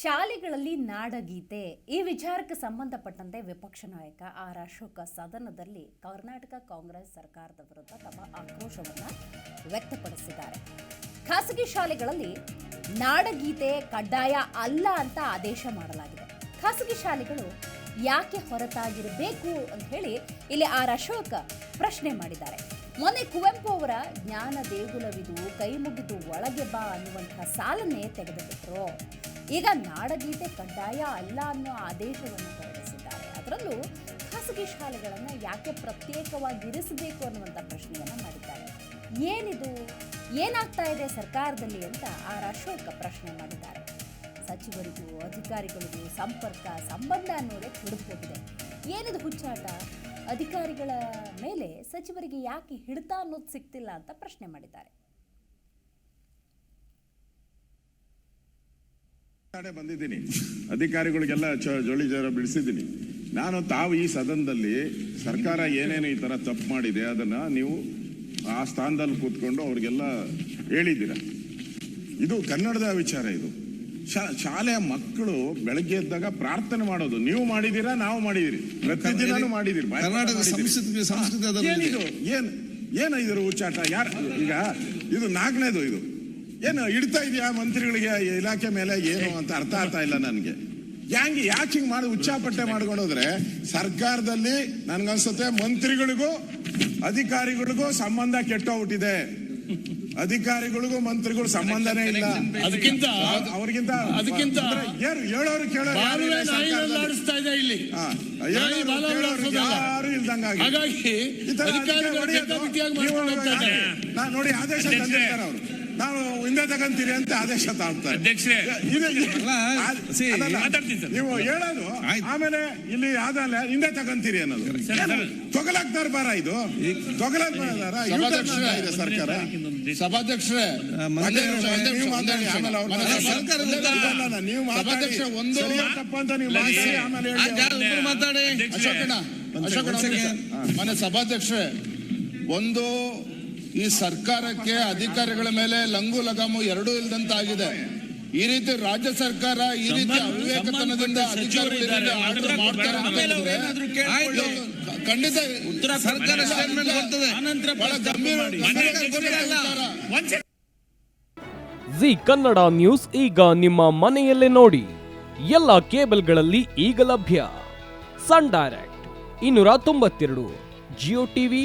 ಶಾಲೆಗಳಲ್ಲಿ ನಾಡಗೀತೆ, ಈ ವಿಚಾರಕ್ಕೆ ಸಂಬಂಧಪಟ್ಟಂತೆ ವಿಪಕ್ಷ ನಾಯಕ ಆರ್ ಅಶೋಕ ಸದನದಲ್ಲಿ ಕರ್ನಾಟಕ ಕಾಂಗ್ರೆಸ್ ಸರ್ಕಾರದ ವಿರುದ್ಧ ತಮ್ಮ ಆಕ್ರೋಶವನ್ನು ವ್ಯಕ್ತಪಡಿಸಿದ್ದಾರೆ. ಖಾಸಗಿ ಶಾಲೆಗಳಲ್ಲಿ ನಾಡಗೀತೆ ಕಡ್ಡಾಯ ಅಲ್ಲ ಅಂತ ಆದೇಶ ಮಾಡಲಾಗಿದೆ. ಖಾಸಗಿ ಶಾಲೆಗಳು ಯಾಕೆ ಹೊರತಾಗಿರಬೇಕು ಅಂತ ಹೇಳಿ ಇಲ್ಲಿ ಆರ್ ಅಶೋಕ ಪ್ರಶ್ನೆ ಮಾಡಿದ್ದಾರೆ. ಮೊನ್ನೆ ಕುವೆಂಪು ಅವರ ಜ್ಞಾನ ದೇಗುಲವಿದು, ಕೈ ಮುಗಿದು ಒಳಗೆ ಬಾ ಅನ್ನುವಂತಹ ಸಾಲನ್ನೇ ತೆಗೆದುಬಿಟ್ರು. ಈಗ ನಾಡಗೀತೆ ಕಡ್ಡಾಯ ಅಲ್ಲ ಅನ್ನೋ ಆದೇಶವನ್ನು ಹೊರಡಿಸಿದ್ದಾರೆ. ಅದರಲ್ಲೂ ಖಾಸಗಿ ಶಾಲೆಗಳನ್ನು ಯಾಕೆ ಪ್ರತ್ಯೇಕವಾಗಿ ಇರಿಸಬೇಕು ಅನ್ನುವಂಥ ಪ್ರಶ್ನೆಯನ್ನು ಮಾಡಿದ್ದಾರೆ. ಏನಿದು? ಏನಾಗ್ತಾ ಇದೆ ಸರ್ಕಾರದಲ್ಲಿ ಅಂತ ಆರ್ ಅಶೋಕ್ ಪ್ರಶ್ನೆ ಮಾಡಿದ್ದಾರೆ. ಸಚಿವರಿಗೂ ಅಧಿಕಾರಿಗಳಿಗೂ ಸಂಪರ್ಕ, ಸಂಬಂಧ ಅನ್ನೋದೇ ಹಿಡಿದುಕೊಂಡಿದೆ ಏನಿದು ಹುಚ್ಚಾಟ? ಅಧಿಕಾರಿಗಳ ಮೇಲೆ ಸಚಿವರಿಗೆ ಯಾಕೆ ಹಿಡಿತ ಅನ್ನೋದು ಸಿಗ್ತಿಲ್ಲ ಅಂತ ಪ್ರಶ್ನೆ ಮಾಡಿದ್ದಾರೆ. ಕಡೆ ಬಂದಿದ್ದೀನಿ. ಅಧಿಕಾರಿಗಳಿಗೆಲ್ಲ ಜೋಳಿ ಜೋರ ಬಿಡಿಸಿದ್ದೀನಿ. ನಾನು ತಾವು ಈ ಸದನದಲ್ಲಿ ಸರ್ಕಾರ ಏನೇನು ಈ ತರ ತಪ್ಪು ಮಾಡಿದೆ ಅದನ್ನ ನೀವು ಆ ಸ್ಥಾನದಲ್ಲಿ ಕೂತ್ಕೊಂಡು ಅವ್ರಿಗೆಲ್ಲ ಹೇಳಿದ್ದೀರ. ಇದು ಕನ್ನಡದ ವಿಚಾರ ಇದು. ಶಾಲೆಯ ಮಕ್ಕಳು ಬೆಳಗ್ಗೆ ಎದ್ದಾಗ ಪ್ರಾರ್ಥನೆ ಮಾಡೋದು. ನೀವು ಮಾಡಿದೀರಾ ನಾವು ಮಾಡಿದಿರಿ ಪ್ರತಿದಿನೂ ಮಾಡಿದಿರಿ ಏನಿದು? ಏನ್ ಏನ ಇದ್ರ ಹುಚ್ಚಾಟ ಯಾರು ಈಗ ಇದು ನಾಲ್ಕನೇದು ಇದು. ಏನು ಇಡ್ತಾ ಇದೆಯಾ ಮಂತ್ರಿಗಳಿಗೆ? ಇಲಾಖೆ ಮೇಲೆ ಏನು ಅಂತ ಅರ್ಥ ಆಗ್ತಾ ಇಲ್ಲ ನನಗೆ. ಹ್ಯಾಂಗೆ ಯಾಕೆ ಹಿಂಗ್ ಮಾಡಿ ಉಚ್ಚಾಪಟ್ಟೆ ಮಾಡ್ಕೊಂಡೋದ್ರೆ ಸರ್ಕಾರದಲ್ಲಿ ನನ್ಗನ್ಸುತ್ತೆ ಮಂತ್ರಿಗಳಿಗೂ ಅಧಿಕಾರಿಗಳಿಗೂ ಸಂಬಂಧ ಕೆಟ್ಟೋಗ್ಬಿಟ್ಟಿದೆ. ಅಧಿಕಾರಿಗಳಿಗೂ ಮಂತ್ರಿಗಳು ಸಂಬಂಧನೇ ಇಲ್ಲ. ಅದಕ್ಕಿಂತ ಅವ್ರಿಗಿಂತ ಅದಕ್ಕಿಂತ ಯಾರು ಹೇಳೋರು ಕೇಳೋರು ಯಾರು ಇಲ್ದಂಗಾಗಿ ಹಾಗಾಗಿ ನೋಡಿ ಆದೇಶ ತಂದಿರ್ತಾರೆ ಅವರು. ನಾವು ಹಿಂದೆ ತಗಂತೀರಿ ಅಂತ ಆದೇಶ ತಾಳ್ತಾರೆ ಅಧ್ಯಕ್ಷರೇ. ನೀವು ಹೇಳೋದು ಆಯ್ತು. ಆಮೇಲೆ ಇಲ್ಲಿ ಆದಲ್ಲ ಹಿಂದೆ ತಗಂತೀರಿ ಅನ್ನೋದು. ತೊಗಲಾಕ್ತಾರ ಬಾರ ಇದು? ತೊಗಲಾಕ್ ಬಾರ ಸಭಾಧ್ಯಕ್ಷರೇ, ಸರ್ಕಾರ. ಸಭಾಧ್ಯಕ್ಷರೇ ನೀವು ಮಾತಾಡಿ, ಆಮೇಲೆ ಅವ್ರು ನೀವು ಮಾತಾಡಿ. ಸಭಾಧ್ಯಕ್ಷ ಒಂದು ತಪ್ಪ ತಪ್ಪಾ ಅಂತ ನೀವು ಮಾತಾಡಿ, ಆಮೇಲೆ ಮಾತಾಡಿ? ಅಶೋಕಣ್ಣ ಅಶೋಕಣ್ಣ. ಮನೆ ಸಭಾಧ್ಯಕ್ಷರೇ ಒಂದು ಈ ಸರ್ಕಾರಕ್ಕೆ ಅಧಿಕಾರಿಗಳ ಮೇಲೆ ಲಂಗು ಲಗಾಮು ಎರಡೂ ಇಲ್ದಂತಾಗಿದೆ. ಈ ರೀತಿ ರಾಜ್ಯ ಸರ್ಕಾರ ಈ ರೀತಿ ಅವಿವೇಕತನದಿಂದ. ಖಂಡಿತ ಉತ್ತರ ಸರ್ಕಾರ ಜಿ ಕನ್ನಡ ನ್ಯೂಸ್ ಈಗ ನಿಮ್ಮ ಮನೆಯಲ್ಲೇ ನೋಡಿ. ಎಲ್ಲ ಕೇಬಲ್ಗಳಲ್ಲಿ ಈಗ ಲಭ್ಯ. ಸನ್ ಡೈರೆಕ್ಟ್ ಇನ್ನೂರ ತೊಂಬತ್ತೆರಡು ಜಿಯೋ ಟಿವಿ